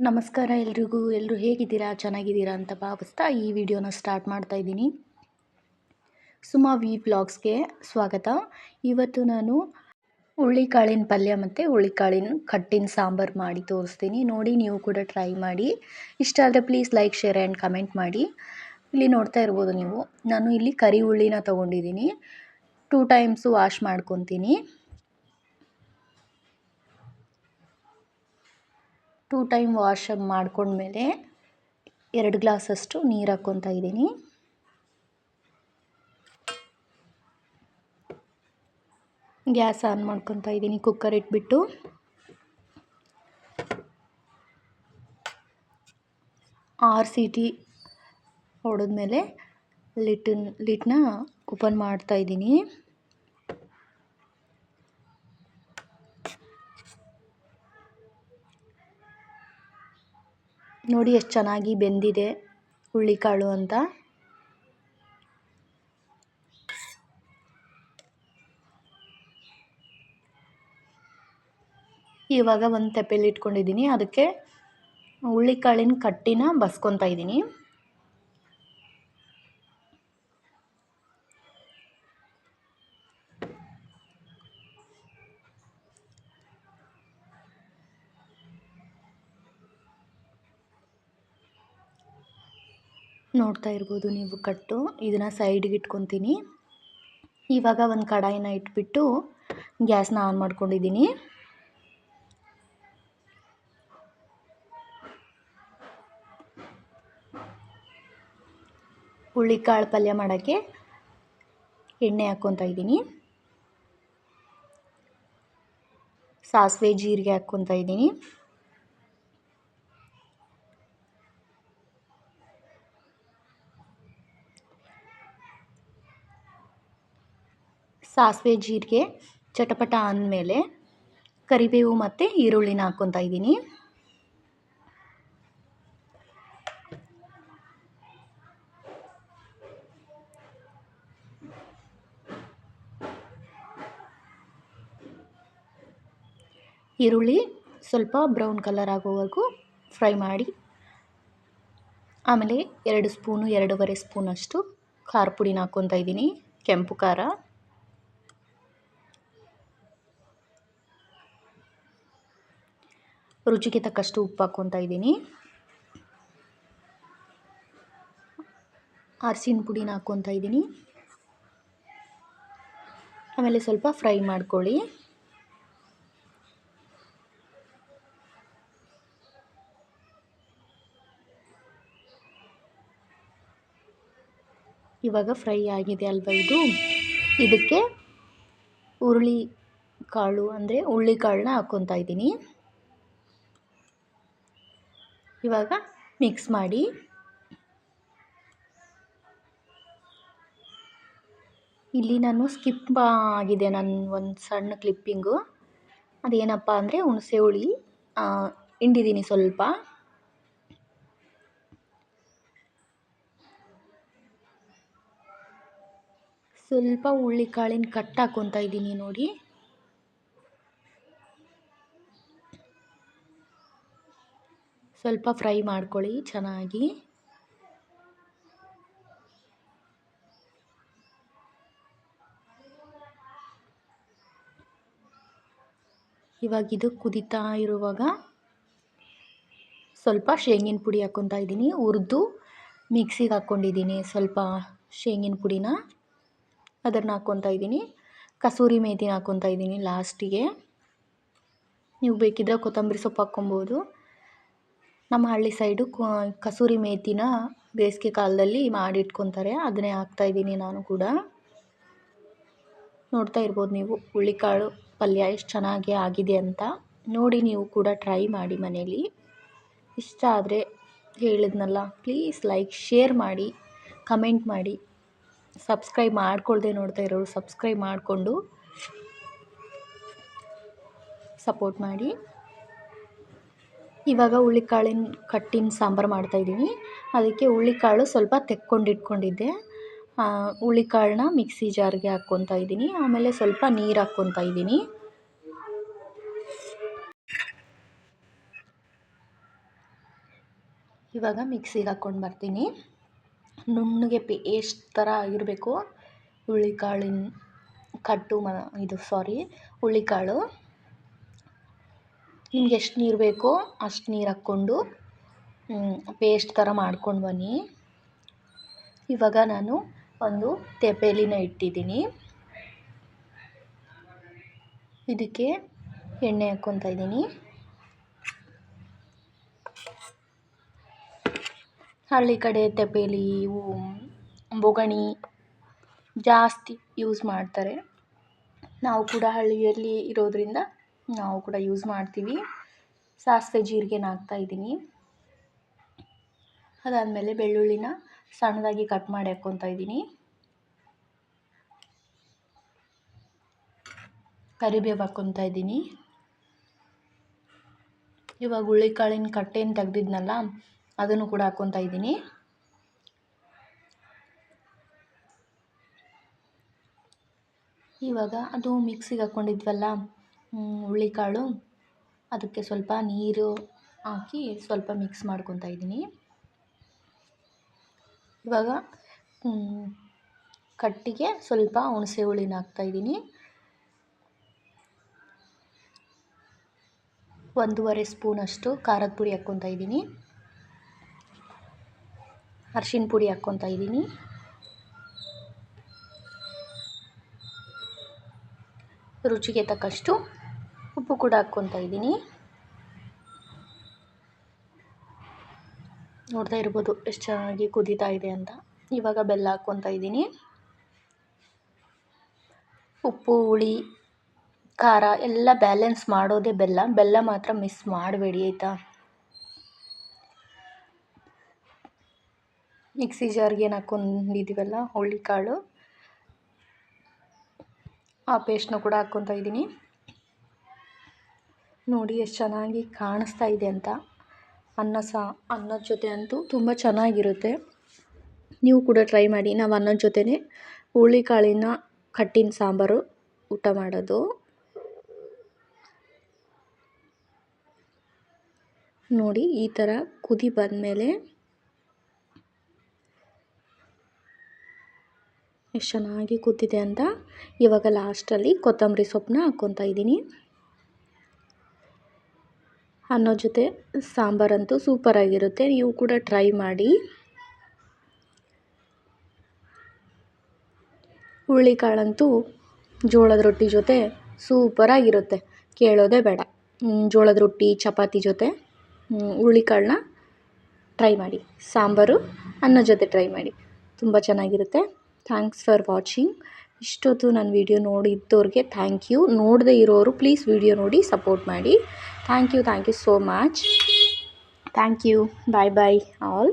ನಮಸ್ಕಾರ ಎಲ್ರಿಗೂ. ಎಲ್ಲರೂ ಹೇಗಿದ್ದೀರಾ? ಚೆನ್ನಾಗಿದ್ದೀರಾ ಅಂತ ಭಾವಿಸ್ತಾ ಈ ವಿಡಿಯೋನ ಸ್ಟಾರ್ಟ್ ಮಾಡ್ತಾ ಇದ್ದೀನಿ. ಸುಮಾ ವಿ ವ್ಲಾಗ್ಸ್ಗೆ ಸ್ವಾಗತ. ಇವತ್ತು ನಾನು ಹುಳಿಕಾಳಿನ ಪಲ್ಯ ಮತ್ತು ಹುಳಿಕಾಳಿನ ಕಟ್ಟಿನ ಸಾಂಬಾರು ಮಾಡಿ ತೋರಿಸ್ತೀನಿ. ನೋಡಿ, ನೀವು ಕೂಡ ಟ್ರೈ ಮಾಡಿ. ಇಷ್ಟ ಆದರೆ please like, share and comment ಮಾಡಿ. ಇಲ್ಲಿ ನೋಡ್ತಾ ಇರ್ಬೋದು ನೀವು. ನಾನು ಇಲ್ಲಿ ಕರಿ ಹುಳ್ಳಿನ ತೊಗೊಂಡಿದ್ದೀನಿ. ಟೂ ಟೈಮ್ಸು ವಾಶ್ ಮಾಡ್ಕೊತೀನಿ. ಟೂ ಟೈಮ್ ವಾಶ್ ಮಾಡ್ಕೊಂಡ್ಮೇಲೆ ಎರಡು ಗ್ಲಾಸಷ್ಟು ನೀರು ಹಾಕ್ಕೊತಾ ಇದ್ದೀನಿ. ಗ್ಯಾಸ್ ಆನ್ ಮಾಡ್ಕೊತಾ ಇದ್ದೀನಿ ಕುಕ್ಕರ್ ಇಟ್ಬಿಟ್ಟು. ಆರು ಸೀಟಿ ಹೊಡೆದ್ಮೇಲೆ ಲಿಟನ್, ಲಿಟ್ನ ಓಪನ್ ಮಾಡ್ತಾ ನೋಡಿ ಎಷ್ಟು ಚೆನ್ನಾಗಿ ಬೆಂದಿದೆ ಹುಳ್ಳಿಕಾಳು ಅಂತ. ಇವಾಗ ಒಂದು ತೆಪ್ಪೆಲಿ ಇಟ್ಕೊಂಡಿದ್ದೀನಿ, ಅದಕ್ಕೆ ಹುಳ್ಳಿಕಾಳಿನ ಕಟ್ಟಿನ ಬಸ್ಕೊತಾ ಇದ್ದೀನಿ. ನೋಡ್ತಾ ಇರ್ಬೋದು ನೀವು ಕಟ್ಟು. ಇದನ್ನು ಸೈಡಿಗೆ ಇಟ್ಕೊತೀನಿ. ಇವಾಗ ಒಂದು ಕಡಾಯಿನ ಇಟ್ಬಿಟ್ಟು ಗ್ಯಾಸ್ನ ಆನ್ ಮಾಡ್ಕೊಂಡಿದ್ದೀನಿ. ಹುಳ್ಳಿಕಾಳು ಪಲ್ಯ ಮಾಡೋಕ್ಕೆ ಎಣ್ಣೆ ಹಾಕ್ಕೊತಾ ಇದ್ದೀನಿ. ಸಾಸಿವೆ, ಜೀರಿಗೆ ಹಾಕ್ಕೊತಾ ಇದ್ದೀನಿ. ಸಾಸಿವೆ, ಜೀರಿಗೆ, ಚಟಪಟ ಅಂದಮೇಲೆ ಕರಿಬೇವು ಮತ್ತು ಈರುಳ್ಳಿನ ಹಾಕ್ಕೊತಾ ಇದ್ದೀನಿ. ಈರುಳ್ಳಿ ಸ್ವಲ್ಪ ಬ್ರೌನ್ ಕಲರ್ ಆಗೋವರೆಗೂ ಫ್ರೈ ಮಾಡಿ, ಆಮೇಲೆ ಎರಡು ಸ್ಪೂನು, ಎರಡೂವರೆ ಸ್ಪೂನಷ್ಟು ಖಾರ ಪುಡಿನ ಹಾಕ್ಕೊತಾ ಇದ್ದೀನಿ. ಕೆಂಪು ಖಾರ. ರುಚಿಗೆ ತಕ್ಕಷ್ಟು ಉಪ್ಪು ಹಾಕ್ಕೊತಾ ಇದ್ದೀನಿ. ಅರಸಿನ ಪುಡಿನ ಹಾಕ್ಕೊತಾ ಇದ್ದೀನಿ. ಆಮೇಲೆ ಸ್ವಲ್ಪ ಫ್ರೈ ಮಾಡ್ಕೊಳ್ಳಿ. ಇವಾಗ ಫ್ರೈ ಆಗಿದೆ ಅಲ್ವಾ ಇದು? ಇದಕ್ಕೆ ಹುರುಳಿ ಕಾಳು ಅಂದರೆ ಹುರುಳಿ ಕಾಳನ್ನ ಹಾಕ್ಕೊತಾ ಇದ್ದೀನಿ. ಇವಾಗ ಮಿಕ್ಸ್ ಮಾಡಿ. ಇಲ್ಲಿ ನಾನು ಸ್ಕಿಪ್ ಆಗಿದೆ ನನ್ನ ಒಂದು ಸಣ್ಣ ಕ್ಲಿಪ್ಪಿಂಗು ಅದೇನಪ್ಪ ಅಂದರೆ ಹುಣಸೆ ಹುಳಿ ಹಿಂಡಿದ್ದೀನಿ ಸ್ವಲ್ಪ. ಸ್ವಲ್ಪ ಹುಳ್ಳಿಕಾಳಿನ ಕಟ್ ಹಾಕ್ಕೊತಾ ಇದ್ದೀನಿ ನೋಡಿ. ಸ್ವಲ್ಪ ಫ್ರೈ ಮಾಡ್ಕೊಳ್ಳಿ ಚೆನ್ನಾಗಿ. ಇವಾಗ ಇದು ಕುದಿತಾ ಇರುವಾಗ ಸ್ವಲ್ಪ ಶೇಂಗಿನ ಪುಡಿ ಹಾಕ್ಕೊತಾ ಇದ್ದೀನಿ. ಹುರಿದು ಮಿಕ್ಸಿಗೆ ಹಾಕ್ಕೊಂಡಿದ್ದೀನಿ ಸ್ವಲ್ಪ ಶೇಂಗಿನ ಪುಡಿನ. ಅದನ್ನು ಹಾಕ್ಕೊತಾ ಇದ್ದೀನಿ. ಕಸೂರಿ ಮೇಥಿನ ಹಾಕ್ಕೊತಾ ಇದ್ದೀನಿ ಲಾಸ್ಟಿಗೆ. ನೀವು ಬೇಕಿದ್ದರೆ ಕೊತ್ತಂಬರಿ ಸೊಪ್ಪು ಹಾಕ್ಕೊಬೋದು. ನಮ್ಮ ಹಳ್ಳಿ ಸೈಡು ಕಸೂರಿ ಮೇಥಿನ ಬೇಸಿಗೆ ಕಾಲದಲ್ಲಿ ಮಾಡಿಟ್ಕೊತಾರೆ. ಅದನ್ನೇ ಹಾಕ್ತಾಯಿದ್ದೀನಿ ನಾನು ಕೂಡ. ನೋಡ್ತಾ ಇರ್ಬೋದು ನೀವು ಹುಳ್ಳಿಕಾಳು ಪಲ್ಯ ಎಷ್ಟು ಚೆನ್ನಾಗಿ ಆಗಿದೆ ಅಂತ. ನೋಡಿ ನೀವು ಕೂಡ ಟ್ರೈ ಮಾಡಿ ಮನೇಲಿ. ಇಷ್ಟ ಆದರೆ ಹೇಳಿದ್ನಲ್ಲ, ಪ್ಲೀಸ್ ಲೈಕ್, ಶೇರ್ ಮಾಡಿ, ಕಮೆಂಟ್ ಮಾಡಿ. ಸಬ್ಸ್ಕ್ರೈಬ್ ಮಾಡ್ಕೊಳ್ದೆ ನೋಡ್ತಾ ಇರೋರು ಸಬ್ಸ್ಕ್ರೈಬ್ ಮಾಡಿಕೊಂಡು ಸಪೋರ್ಟ್ ಮಾಡಿ. ಇವಾಗ ಹುಳ್ಳಿಕಾಳಿನ ಕಟ್ಟಿನ ಸಾಂಬಾರು ಮಾಡ್ತಾಯಿದ್ದೀನಿ ಅದಕ್ಕೆ ಹುಳ್ಳಿಕಾಳು ಸ್ವಲ್ಪ ತೆಕ್ಕೊಂಡಿಟ್ಕೊಂಡಿದ್ದೆ ಹುಳ್ಳಿಕಾಳನ್ನ ಮಿಕ್ಸಿ ಜಾರ್ಗೆ ಹಾಕ್ಕೊತಾ ಇದ್ದೀನಿ. ಆಮೇಲೆ ಸ್ವಲ್ಪ ನೀರು ಹಾಕ್ಕೊತಾ ಇದ್ದೀನಿ. ಇವಾಗ ಮಿಕ್ಸಿಗೆ ಹಾಕ್ಕೊಂಡು ಬರ್ತೀನಿ. ನುಣ್ಣಗೆ ಪೇಸ್ಟ್ ಥರ ಇರಬೇಕು ಹುಳ್ಳಿಕಾಳಿನ ಕಟ್ಟು ಮ, ಇದು, ಸಾರಿ, ಹುಳ್ಳಿಕಾಳು. ನಿಮ್ಗೆ ಎಷ್ಟು ನೀರು ಬೇಕೋ ಅಷ್ಟು ನೀರು ಹಾಕ್ಕೊಂಡು ಪೇಸ್ಟ್ ಥರ ಮಾಡ್ಕೊಂಡು ಬನ್ನಿ. ಇವಾಗ ನಾನು ಒಂದು ತೆಪೇಲಿನ ಇಟ್ಟಿದ್ದೀನಿ. ಇದಕ್ಕೆ ಎಣ್ಣೆ ಹಾಕ್ಕೊತಾ ಇದ್ದೀನಿ. ಹಳ್ಳಿ ಕಡೆ ತೆಪೇಲಿ ಇವು ಬೊಗಣಿ ಜಾಸ್ತಿ ಯೂಸ್ ಮಾಡ್ತಾರೆ. ನಾವು ಕೂಡ ಹಳ್ಳಿಯಲ್ಲಿ ಇರೋದರಿಂದ ನಾವು ಕೂಡ ಯೂಸ್ ಮಾಡ್ತೀವಿ. ಸಾಸಿವೆ ಜೀರಿಗೆನ ಹಾಕ್ತಾಯಿದ್ದೀನಿ ಅದಾದಮೇಲೆ ಬೆಳ್ಳುಳ್ಳಿನ ಸಣ್ಣದಾಗಿ ಕಟ್ ಮಾಡಿ ಹಾಕ್ಕೊತಾ ಇದ್ದೀನಿ. ಕರಿಬೇವು ಹಾಕ್ಕೊತಾ ಇದ್ದೀನಿ. ಇವಾಗ ಹುಳ್ಳಿಕಾಳಿನ ಕಟ್ಟೆನ ತೆಗ್ದಿದ್ನಲ್ಲ, ಅದನ್ನು ಕೂಡ ಹಾಕ್ಕೊತಾ ಇದ್ದೀನಿ. ಇವಾಗ ಅದು ಮಿಕ್ಸಿಗೆ ಹಾಕ್ಕೊಂಡಿದ್ವಲ್ಲ ಹುಳ್ಳಿಕಾಳು ಅದಕ್ಕೆ ಸ್ವಲ್ಪ ನೀರು ಹಾಕಿ ಸ್ವಲ್ಪ ಮಿಕ್ಸ್ ಮಾಡ್ಕೊತಾ ಇದ್ದೀನಿ. ಇವಾಗ ಕಟ್ಟಿಗೆ ಸ್ವಲ್ಪ ಹುಣಸೆ ಹುಳಿನ ಹಾಕ್ತಾಯಿದ್ದೀನಿ ಒಂದೂವರೆ ಸ್ಪೂನಷ್ಟು ಖಾರದ ಪುಡಿ ಹಾಕ್ಕೊತಾ ಇದ್ದೀನಿ. ಅರ್ಶಿಣ ಪುಡಿ ಹಾಕ್ಕೊತಾ ಇದ್ದೀನಿ. ರುಚಿಗೆ ತಕ್ಕಷ್ಟು ಉಪ್ಪು ಕೂಡ ಹಾಕ್ಕೊತಾ ಇದ್ದೀನಿ. ನೋಡ್ತಾ ಇರ್ಬೋದು ಎಷ್ಟು ಚೆನ್ನಾಗಿ ಕುದೀತಾ ಇದೆ ಅಂತ. ಇವಾಗ ಬೆಲ್ಲ ಹಾಕ್ಕೊತಾ ಇದ್ದೀನಿ. ಉಪ್ಪು, ಹುಳಿ, ಖಾರ ಎಲ್ಲ ಬ್ಯಾಲೆನ್ಸ್ ಮಾಡೋದೇ ಬೆಲ್ಲ. ಬೆಲ್ಲ ಮಾತ್ರ ಮಿಸ್ ಮಾಡಬೇಡಿ, ಆಯಿತಾ? ಮಿಕ್ಸಿ ಜಾರ್ಗೆ ಏನು ಹಾಕ್ಕೊಂಡಿದ್ದೀವಲ್ಲ ಹುಳ್ಳಿಕಾಳು ಆ ಪೇಸ್ಟ್ನ ಕೂಡ ಹಾಕ್ಕೊತಾ ಇದ್ದೀನಿ. ನೋಡಿ, ಎಷ್ಟು ಚೆನ್ನಾಗಿ ಕಾಣಿಸ್ತಾ ಇದೆ ಅಂತ. ಅನ್ನ ಸಾ ಅನ್ನದ ಜೊತೆ ಅಂತೂ ತುಂಬ ಚೆನ್ನಾಗಿರುತ್ತೆ. ನೀವು ಕೂಡ ಟ್ರೈ ಮಾಡಿ. ನಾವು ಅನ್ನದ ಜೊತೆನೇ ಹುರುಳಿಕಾಳಿನ ಕಟ್ಟಿನ ಸಾಂಬಾರು ಊಟ ಮಾಡೋದು. ನೋಡಿ, ಈ ಥರ ಕುದಿ ಬಂದಮೇಲೆ ಎಷ್ಟು ಚೆನ್ನಾಗಿ ಕೂತಿದೆ ಅಂತ ಇವಾಗ ಲಾಸ್ಟಲ್ಲಿ ಕೊತ್ತಂಬರಿ ಸೊಪ್ಪನ್ನ ಹಾಕ್ಕೊತಾ ಇದ್ದೀನಿ. ಅನ್ನೋ ಜೊತೆ ಸಾಂಬಾರಂತೂ ಸೂಪರಾಗಿರುತ್ತೆ ನೀವು ಕೂಡ ಟ್ರೈ ಮಾಡಿ. ಹುಳ್ಳಿಕಾಳಂತೂ ಜೋಳದ ರೊಟ್ಟಿ ಜೊತೆ ಸೂಪರಾಗಿರುತ್ತೆ ಕೇಳೋದೇ ಬೇಡ. ಜೋಳದ ರೊಟ್ಟಿ, ಚಪಾತಿ ಜೊತೆ ಹುಳ್ಳಿಕಾಳನ್ನ ಟ್ರೈ ಮಾಡಿ. ಸಾಂಬಾರು ಅನ್ನ ಜೊತೆ ಟ್ರೈ ಮಾಡಿ. ತುಂಬ ಚೆನ್ನಾಗಿರುತ್ತೆ. ಥ್ಯಾಂಕ್ಸ್ ಫಾರ್ ವಾಚಿಂಗ್ ಇಷ್ಟೊತ್ತು ನನ್ನ ವೀಡಿಯೋ ನೋಡಿದ್ದವ್ರಿಗೆ ಥ್ಯಾಂಕ್ ಯು ನೋಡದೇ ಇರೋರು ಪ್ಲೀಸ್ ವೀಡಿಯೋ ನೋಡಿ ಸಪೋರ್ಟ್ ಮಾಡಿ. Thank you thank you so much thank you bye bye all